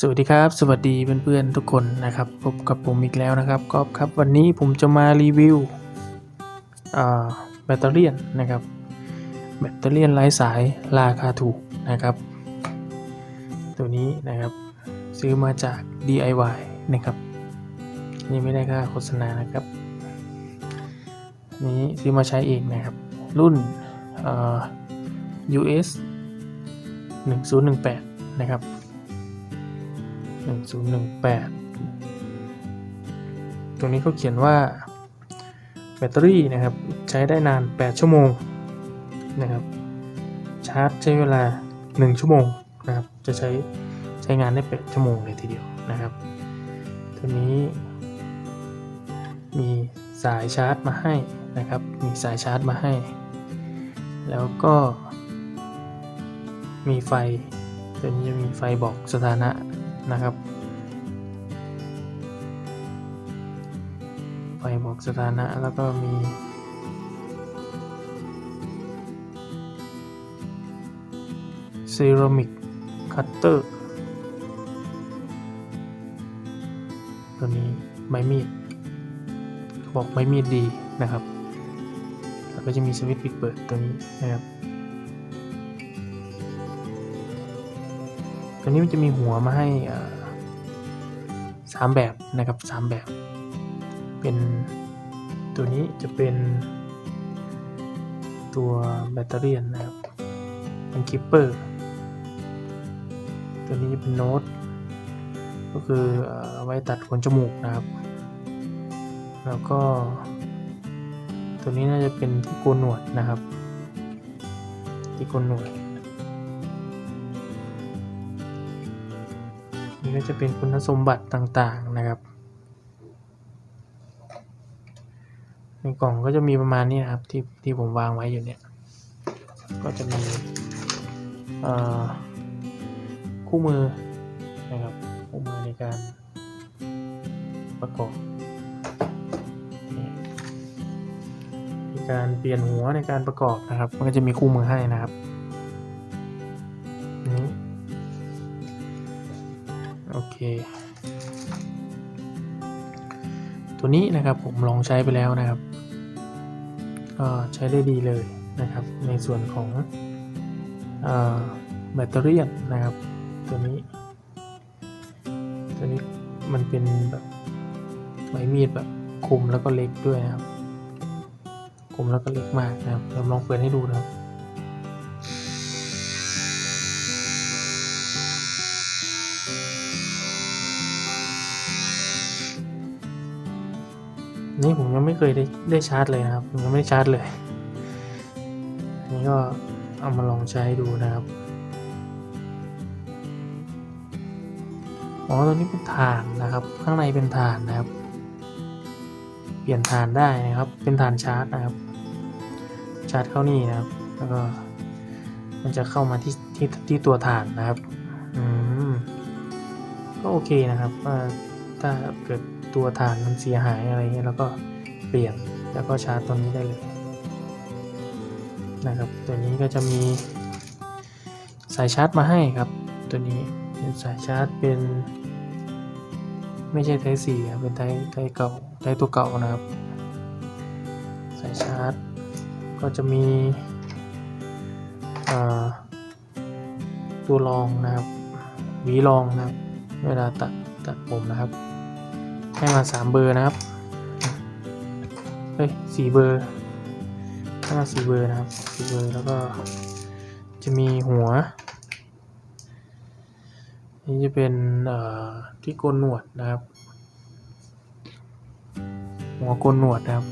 สวัสดีครับ สวัสดีเพื่อนๆทุกคนนะครับพบกับผมอีกแล้วนะครับกอฟครับวันนี้ผมจะมารีวิวแบตเตอรี่นะครับแบตเตอรี่ไร้สายราคาถูกนะครับ ตัวนี้นะครับซื้อมาจาก DIY นะครับนี่ไม่ได้ค่าโฆษณานะครับ นี้ซื้อมาใช้เองนะครับ รุ่นอ่า US 1018 นะครับ 1018 ตรงนี้เขาเขียนว่าแบตเตอรี่นะครับใช้ได้นาน 8 ชั่วโมงนะครับชาร์จใช้เวลา 1 ชั่วโมงนะครับจะใช้ใช้งานได้ 8 ชั่วโมงเลยทีเดียวนะครับ ตัวนี้ มีสายชาร์จมาให้นะครับ มีสายชาร์จมาให้ แล้วก็ มีไฟ ตัวนี้จะมีไฟบอกสถานะ นะครับ ไฟบอกสถานะแล้วก็มีเซรามิกคัตเตอร์ตัวนี้ใบมีดบอกใบมีดดีนะครับ แล้วก็จะมีสวิตช์ปิดเปิดตัวนี้นะครับ ตัวนี้มันจะมีหัวมาให้สามแบบนะครับสามแบบ เป็นตัวนี้จะเป็นตัวแบตเตอรี่นะครับเป็นคิปเปอร์ตัวนี้จะเป็นโน้ตก็คืออไว้ตัดขนจมูกนะครับ แล้วก็ ตัวนี้น่าจะเป็นที่โกนหนวดนะครับ ที่โกนหนวด ก็จะเป็นคุณสมบัติต่างๆนะครับ ในกล่องก็จะมีประมาณนี้นะครับที่ที่ผมวางไว้อยู่เนี่ย ก็จะมีคู่มือนะครับคู่มือในการประกอบการเปลี่ยนหัวในการประกอบนะครับ มันก็จะมีคู่มือให้นะครับ เค ตัวนี้นะครับผมลองใช้ไปแล้วนะครับ ก็ใช้ได้ดีเลยนะครับ ในส่วนของอแบตเตอรี่นนะครับ ตัวนี้ ตัวนี้มันเป็นแบบไม้มีดแบบคมแล้วก็เล็กด้วยนะครับคมแล้วก็เล็กมากนะครับเดี๋ยวลองเปิดให้ดูนะครับ นี่ผมยังไม่เคยได้ได้ชาร์จเลยนะครับผมยังไม่ได้ชาร์จเลยอันนี้ก็เอามาลองใช้ดูนะครับอ๋อตัวนี้เป็นถ่านนะครับ ข้างในเป็นถ่านนะครับ เปลี่ยนถ่านได้นะครับ เป็นถ่านชาร์จนะครับ ชาร์จเข้านี่นะครับ แล้วก็มันจะเข้ามาที่ที่ที่ตัวถ่านนะครับ อืม ก็โอเคนะครับว่า ถ้าเกิดตัวถ่านมันเสียหายอะไรเงี้ยแล้วก็เปลี่ยนแล้วก็ชาร์จตัวนี้ได้เลยนะครับ ตัวนี้ก็จะมีสายชาร์จมาให้ครับ ตัวนี้เป็นสายชาร์จเป็น ไม่ใช่ไทป์สี่ครับเป็นไทป์ไทป์เก่าไทป์ตัวเก่านะครับ สายชาร์จก็จะมีตัวรองนะครับหวีรองนะครับ เวลาตัดตัดผมนะครับ ให้มาสามเบอร์นะครับเฮ้ยสี่เบอร์ให้มาสี่เบอร์นะครับสี่เบอร์แล้วก็จะมีหัว นี่จะเป็นที่โกนหนวดนะครับ หัวโกนหนวดนะครับ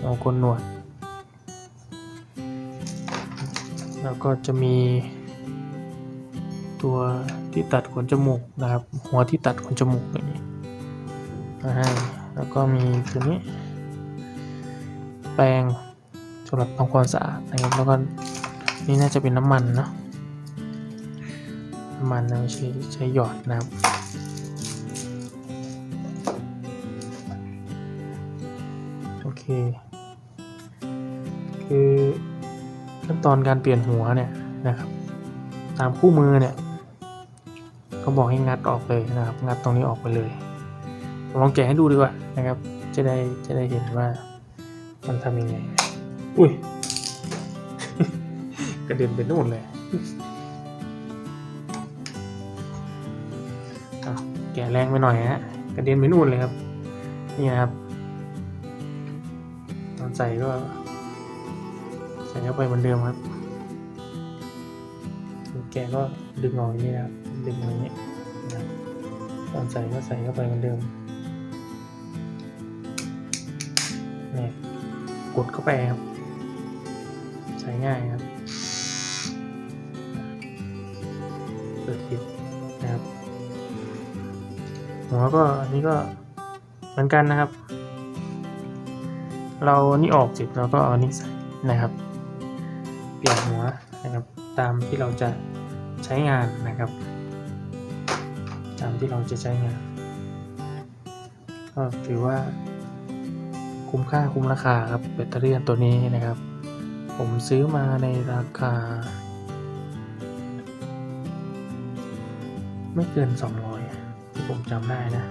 หัวโกนหนวด แล้วก็จะมีตัว ที่ตัดขนจมูกนะครับ หัวที่ตัดขนจมูกอย่างนี้มาให้แล้วก็มีตัวนี้ แปรงสำหรับทำความสะอาดนะครับแล้วก็นี่น่าจะเป็นน้ำมันเนาะน้ำมันนะไม่ใช้ใช้หยอดนะครับโอเค คือขั้นตอนการเปลี่ยนหัวเนี่ยนะครับ ตามคู่มือเนี่ย เขาบอกให้งัดออกเลยนะครับ งัดตรงนี้ออกไปเลย ลองแกะให้ดูดีกว่านะครับ จะได้จะได้เห็นว่ามันทำยังไง อุ้ย กระเด็นไปนู่นเลยแกะแรงไปหน่อยฮะ กระเด็นไปนู่นเลยครับ นี่นะครับ ตอนใส่ก็ใส่เข้าไปเหมือนเดิมครับ แกะก็ดึงออกอย่างนี้นะครับ ดึงออกอย่างนี้นะครับตอนใส่ก็ใส่เข้าไปเหมือนเดิมนี่กดเข้าไปครับใช้ง่ายครับ เปิดปิดนะครับ หัวก็อันนี้ก็เหมือนกันนะครับ เรานี่ออกเสร็จเราก็เอานนี้ใส่นะครับ เปลี่ยนหัวนะครับตามที่เราจะใช้งานนะครับามที่เราจะใช้งานก็ถือว่าคุ้มค่าคุ้มราคาครับแบตเตอรี่ตัวนี้นะครับ ผมซื้อมาในราคา ไม่เกิน 200 ที่ผมจำได้นะ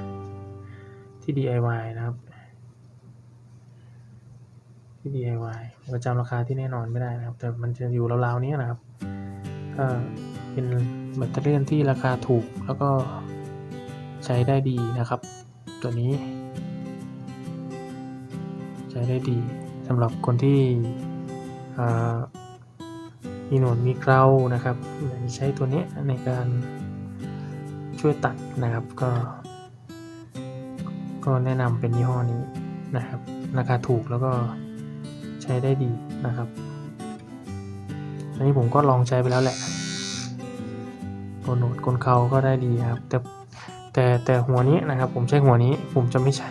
ที่ DIY นะครับที่ DIY ผมก็จำราคาที่แน่นอนไม่ได้นะครับ แต่มันจะอยู่ราวๆนี้นะครับก็เป็นแบตเตอรี่ที่ราคาถูกแล้วก็ ใช้ได้ดีนะครับ ตัวนี้ ใช้ได้ดีสำหรับคนที่อ่ามีหนวดมีเครานะครับอยากใช้ตัวนี้ในการช่วยตัดนะครับ ก็ ก็แนะนำเป็นยี่ห้อนี้นะครับ ราคาถูกแล้วก็ใช้ได้ดีนะครับอันนี้ผมก็ลองใช้ไปแล้วแหละโกนหนวดโกนเขาก็ได้ดีครับ แต่ แต่แต่หัวนี้นะครับ ผมใช้หัวนี้ ผมจะไม่ใช้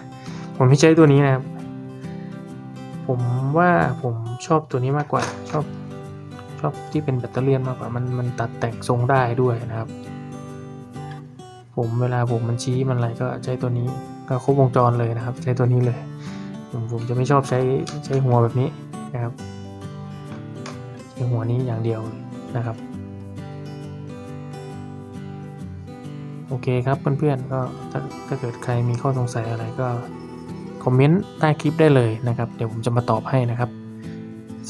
ผมไม่ใช้ตัวนี้นะครับ ผมว่าผมชอบตัวนี้มากกว่า ชอบชอบที่เป็นแบตเตอรี่มากกว่า มันมันตัดแต่งทรงได้ด้วยนะครับ ผมเวลาผมมันชี้มันอะไรก็ใช้ตัวนี้ก็ครบวงจรเลยนะครับ ใช้ตัวนี้เลย ผมผมจะไม่ชอบใช้ใช้หัวแบบนี้นะครับใช้หัวนี้อย่างเดียวนะครับ โอเคครับเพื่อนๆก็ถ้าถ้าเกิดใครมีข้อสงสัยอะไรก็คอมเมนต์ใต้คลิปได้เลยนะครับ เดี๋ยวผมจะมาตอบให้นะครับ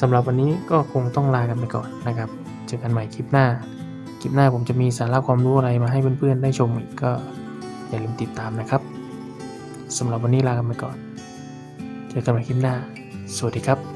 สำหรับวันนี้ก็คงต้องลากันไปก่อนนะครับ เจอกันใหม่คลิปหน้า คลิปหน้าผมจะมีสาระความรู้อะไรมาให้เพื่อนๆได้ชมอีกก็อย่าลืมติดตามนะครับสำหรับวันนี้ลากันไปก่อน เจอกันใหม่คลิปหน้า สวัสดีครับ